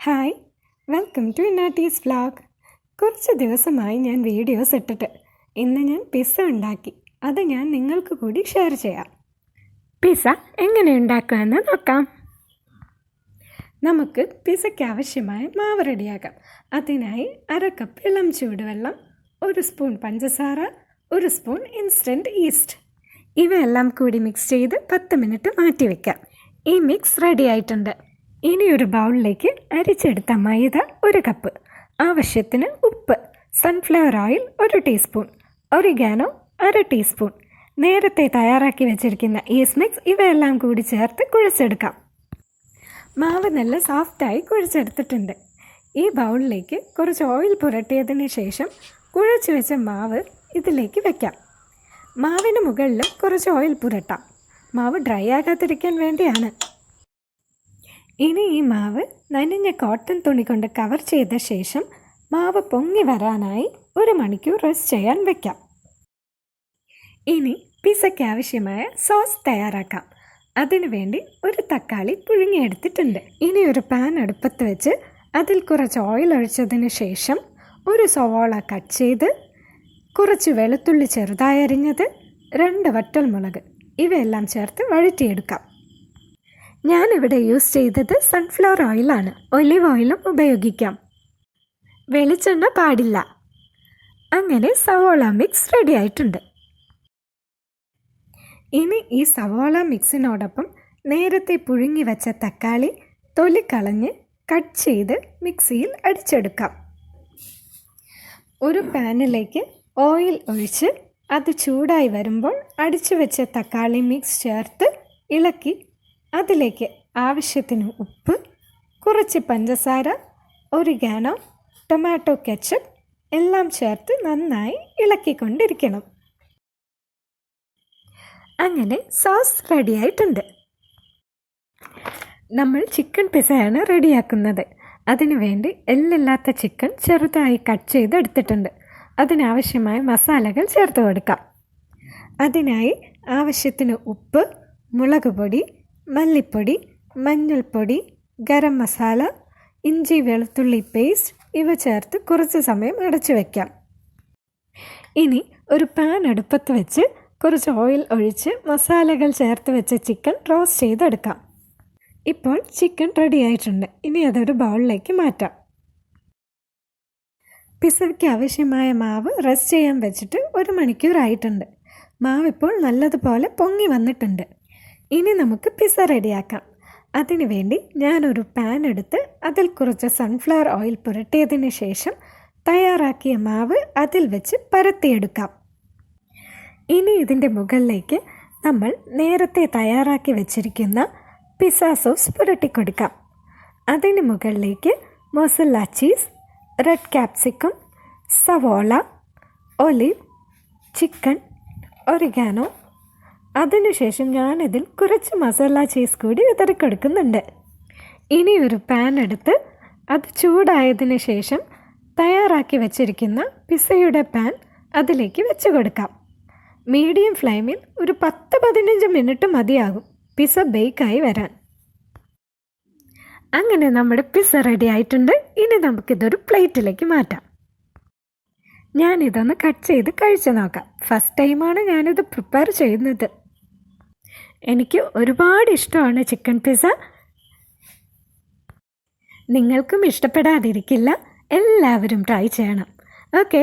Hi welcome to ഇന്നാട്ടീസ് vlog കുറച്ച് ദിവസമായി ഞാൻ വീഡിയോസ് ഇട്ടിട്ട്. ഇന്ന് ഞാൻ പിസ്സ ഉണ്ടാക്കി. അത് ഞാൻ നിങ്ങൾക്ക് കൂടി ഷെയർ ചെയ്യാം. പിസ്സ എങ്ങനെ ഉണ്ടാക്കുമെന്ന് നോക്കാം. നമുക്ക് പിസ്സയ്ക്ക് ആവശ്യമായ മാവ് റെഡിയാക്കാം. അതിനായി അര കപ്പ് ഇളം ചൂടുവെള്ളം ഒരു സ്പൂൺ പഞ്ചസാര ഒരു സ്പൂൺ ഇൻസ്റ്റന്റ് ഈസ്റ്റ് ഇവയെല്ലാം കൂടി മിക്സ് ചെയ്ത് പത്ത് മിനിറ്റ് മാറ്റി വയ്ക്കാം ഈ മിക്സ് റെഡി ആയിട്ടുണ്ട്. ഇനി ഒരു ബൗളിലേക്ക് അരിച്ചെടുത്ത മൈദ ഒരു കപ്പ്. ആവശ്യത്തിന് ഉപ്പ്. സൺഫ്ലവർ ഓയിൽ ഒരു ടീസ്പൂൺ ഒറിഗാനോ അര ടീസ്പൂൺ നേരത്തെ തയ്യാറാക്കി വെച്ചിരിക്കുന്ന ഈസ് മിക്സ് ഇവയെല്ലാം കൂടി ചേർത്ത് കുഴച്ചെടുക്കാം. മാവ് നല്ല സോഫ്റ്റായി കുഴച്ചെടുത്തിട്ടുണ്ട്. ഈ ബൗളിലേക്ക് കുറച്ച് ഓയിൽ പുരട്ടിയതിന് ശേഷം കുഴച്ചു വെച്ച മാവ് ഇതിലേക്ക് വെക്കാം. മാവിന് മുകളിൽ കുറച്ച് ഓയിൽ പുരട്ടാം. മാവ് ഡ്രൈ ആകാതിരിക്കാൻ വേണ്ടിയാണ്. ഇനി ഈ മാവ് നനഞ്ഞ കോട്ടൺ തുണി കൊണ്ട് കവർ ചെയ്ത ശേഷം മാവ് പൊങ്ങി വരാനായി ഒരു മണിക്കൂർ റെസ്റ്റ് ചെയ്യാൻ വെക്കാം. ഇനി പിസയ്ക്ക് ആവശ്യമായ സോസ് തയ്യാറാക്കാം. അതിനുവേണ്ടി ഒരു തക്കാളി പുഴുങ്ങിയെടുത്തിട്ടുണ്ട് ഇനി ഒരു പാൻ അടുപ്പത്ത് വെച്ച് അതിൽ കുറച്ച് ഓയിൽ ഒഴിച്ചതിന് ശേഷം ഒരു സവോള കട്ട് ചെയ്ത് കുറച്ച് വെളുത്തുള്ളി ചെറുതായി അരിഞ്ഞത് രണ്ട് വറ്റൽമുളക് ഇവയെല്ലാം ചേർത്ത് വഴറ്റിയെടുക്കാം. ഞാനിവിടെ യൂസ് ചെയ്തത് സൺഫ്ലവർ ഓയിലാണ് ഒലിവ് ഓയിലും ഉപയോഗിക്കാം. വെളിച്ചെണ്ണ പാടില്ല. അങ്ങനെ സവോള മിക്സ് റെഡി ആയിട്ടുണ്ട്. ഇനി ഈ സവോള മിക്സിനോടൊപ്പം നേരത്തെ പുഴുങ്ങി വെച്ച തക്കാളി തൊലി കളഞ്ഞ് കട്ട് ചെയ്ത് മിക്സിയിൽ അടിച്ചെടുക്കാം. ഒരു പാനിലേക്ക് ഓയിൽ ഒഴിച്ച് അത് ചൂടായി വരുമ്പോൾ അടിച്ചു വെച്ച തക്കാളി മിക്സ് ചേർത്ത് ഇളക്കി അതിലേക്ക് ആവശ്യത്തിന് ഉപ്പ് കുറച്ച് പഞ്ചസാര ഒരു ഗാനോ ടൊമാറ്റോ കെച്ചപ്പ് എല്ലാം ചേർത്ത് നന്നായി ഇളക്കിക്കൊണ്ടിരിക്കണം. അങ്ങനെ സോസ് റെഡിയായിട്ടുണ്ട്. നമ്മൾ ചിക്കൻ പിസയാണ് റെഡിയാക്കുന്നത്. അതിനുവേണ്ടി എല്ലില്ലാത്ത ചിക്കൻ ചെറുതായി കട്ട് ചെയ്ത് എടുത്തിട്ടുണ്ട് അതിനാവശ്യമായ മസാലകൾ ചേർത്ത് കൊടുക്കാം. അതിനായി ആവശ്യത്തിന് ഉപ്പ് മുളക് പൊടി മല്ലിപ്പൊടി മഞ്ഞൾപ്പൊടി ഗരം മസാല ഇഞ്ചി വെളുത്തുള്ളി പേസ്റ്റ് ഇവ ചേർത്ത് കുറച്ച് സമയം അടച്ചു വയ്ക്കാം ഇനി ഒരു പാൻ അടുപ്പത്ത് വെച്ച് കുറച്ച് ഓയിൽ ഒഴിച്ച് മസാലകൾ ചേർത്ത് വെച്ച ചിക്കൻ റോസ്റ്റ് ചെയ്തെടുക്കാം. ഇപ്പോൾ ചിക്കൻ റെഡി ആയിട്ടുണ്ട്. ഇനി അതൊരു ബൗളിലേക്ക് മാറ്റാം. പിസയ്ക്ക് ആവശ്യമായ മാവ് റെസ്റ്റ് ചെയ്യാൻ വെച്ചിട്ട് ഒരു മണിക്കൂർ ആയിട്ടുണ്ട് മാവ് ഇപ്പോൾ നല്ലതുപോലെ പൊങ്ങി വന്നിട്ടുണ്ട്. ഇനി നമുക്ക് പിസ്സ റെഡിയാക്കാം. അതിനു വേണ്ടി ഞാനൊരു പാൻ എടുത്ത് അതിൽ കുറച്ച് സൺഫ്ലവർ ഓയിൽ പുരട്ടിയതിന് ശേഷം തയ്യാറാക്കിയ മാവ് അതിൽ വെച്ച് പരത്തിയെടുക്കാം. ഇനി ഇതിന്റെ മുകളിലേക്ക് നമ്മൾ നേരത്തെ തയ്യാറാക്കി വെച്ചിരിക്കുന്ന പിസ്സ സോസ് പുരട്ടിക്കൊടുക്കാം. അതിന് മുകളിലേക്ക് മൊസല്ല ചീസ് റെഡ് ക്യാപ്സിക്കം സവോള ഒലിവ് ചിക്കൻ ഒറിഗാനോ അതിനുശേഷം ഞാനിതിൽ കുറച്ച് മസാല ചീസ് കൂടി വിതറിക്കൊടുക്കുന്നുണ്ട്. ഇനി ഒരു പാൻ എടുത്ത് അത് ചൂടായതിനു ശേഷം തയ്യാറാക്കി വെച്ചിരിക്കുന്ന പിസയുടെ പാൻ അതിലേക്ക് വെച്ച് കൊടുക്കാം മീഡിയം ഫ്ലെയിമിൽ ഒരു പത്ത് പതിനഞ്ച് മിനിറ്റ് മതിയാകും പിസ ബേക്കായി വരാൻ. അങ്ങനെ നമ്മുടെ പിസ റെഡി ആയിട്ടുണ്ട്. ഇനി നമുക്കിതൊരു പ്ലേറ്റിലേക്ക് മാറ്റാം. ഞാനിതൊന്ന് കട്ട് ചെയ്ത് കഴിച്ചു നോക്കാം. ഫസ്റ്റ് ടൈമാണ് ഞാനിത് പ്രിപ്പയർ ചെയ്യുന്നത്. എനിക്ക് ഒരുപാട് ഇഷ്ടമാണ് ചിക്കൻ പിസ്സ നിങ്ങൾക്കും ഇഷ്ടപ്പെടാതിരിക്കില്ല. എല്ലാവരും ട്രൈ ചെയ്യണം. ഓക്കേ